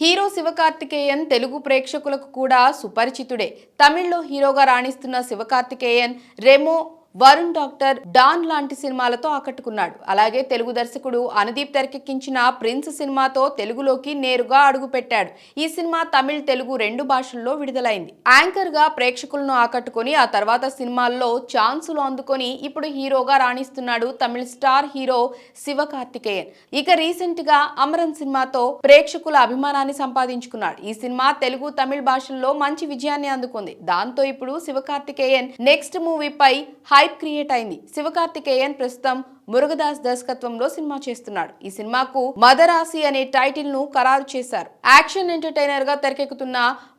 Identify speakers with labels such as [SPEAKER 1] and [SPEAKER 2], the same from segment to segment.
[SPEAKER 1] Hero Sivakarthikeyan Telugu ప్రేక్షకులకు కూడా సుపరిచితుడే. తమిళ్ళో హీరోగా రాణిస్తున్న Sivakarthikeyan Remo Varun Doctor Don లాంటి సినిమాలతో ఆకట్టుకున్నాడు. అలాగే తెలుగు దర్శకుడు అనుదీప్ తెరకెక్కించిన ప్రిన్స్ సినిమాతో తెలుగులోకి నేరుగా అడుగుపెట్టాడు. ఈ సినిమా తమిళ్ తెలుగు రెండు భాషల్లో విడుదలైంది. యాంకర్గా ప్రేక్షకులను ఆకట్టుకొని ఆ తర్వాత సినిమాల్లో ఛాన్సులు అందుకొని ఇప్పుడు హీరోగా రాణిస్తున్నాడు తమిళ స్టార్ హీరో శివకార్తికేయన్. ఇక రీసెంట్గా అమరన్ సినిమాతో ప్రేక్షకుల అభిమానాన్ని సంపాదించుకున్నాడు. ఈ సినిమా తెలుగు తమిళ భాషల్లో మంచి విజయాన్ని అందుకుంది. దాంతో ఇప్పుడు శివకార్తికేయన్ నెక్స్ట్ మూవీపై హైప్ క్రియేట్ అయింది. శివకార్తికేయన్ ప్రస్తుతం మురుగదాస్ దర్శకత్వంలో సినిమా చేస్తున్నాడు. ఈ సినిమాకు మదరాసి అనే టైటిల్ను ఖరారు చేశారు. యాక్షన్ ఎంటర్టైనర్గా తెరకెక్కుతున్న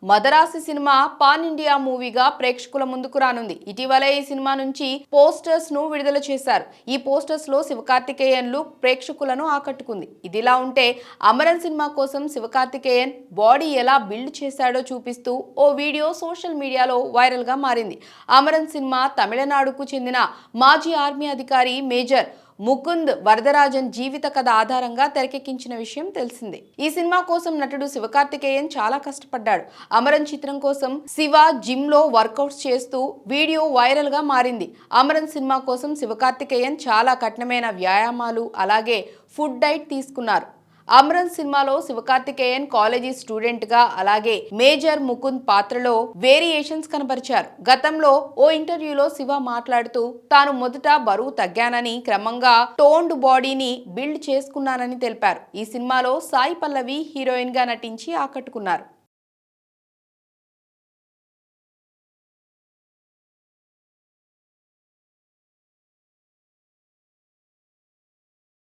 [SPEAKER 1] మదరాసి సినిమా పాన్ ఇండియా మూవీగా ప్రేక్షకుల ముందుకు రానుంది. ఇటీవల ఈ సినిమా నుంచి పోస్టర్స్ను విడుదల చేశారు. ఈ పోస్టర్స్లో శివకార్తికేయన్లు ప్రేక్షకులను ఆకట్టుకుంది. ఇదిలా ఉంటే అమరన్ సినిమా కోసం శివకార్తికేయన్ బాడీ ఎలా బిల్డ్ చేశాడో చూపిస్తూ ఓ వీడియో సోషల్ మీడియాలో వైరల్గా మారింది. అమరన్ సినిమా తమిళనాడుకు చెందిన మాజీ ఆర్మీ అధికారి మేజర్ ముకుంద్ వరదరాజన్ జీవిత కథ ఆధారంగా తెరకెక్కించిన విషయం తెలిసిందే. ఈ సినిమా కోసం నటుడు శివకార్తికేయన్ చాలా కష్టపడ్డాడు. అమరన్ చిత్రం కోసం శివ జిమ్లో వర్కౌట్స్ చేస్తూ వీడియో వైరల్గా మారింది. అమరన్ సినిమా కోసం శివకార్తికేయన్ చాలా కఠినమైన వ్యాయామాలు అలాగే ఫుడ్ డైట్ తీసుకున్నారు. అమరన్ సినిమాలో శివకార్తికేయన్ కాలేజీ స్టూడెంట్గా అలాగే మేజర్ ముకుంద్ పాత్రలో వేరియేషన్స్ కనబరిచారు గతంలో ఓ ఇంటర్వ్యూలో శివ మాట్లాడుతూ తాను మొదట బరువు తగ్గానని క్రమంగా టోన్డ్ బాడీని బిల్డ్ చేసుకున్నానని తెలిపారు. ఈ సినిమాలో సాయి పల్లవి హీరోయిన్గా నటించి ఆకట్టుకున్నారు.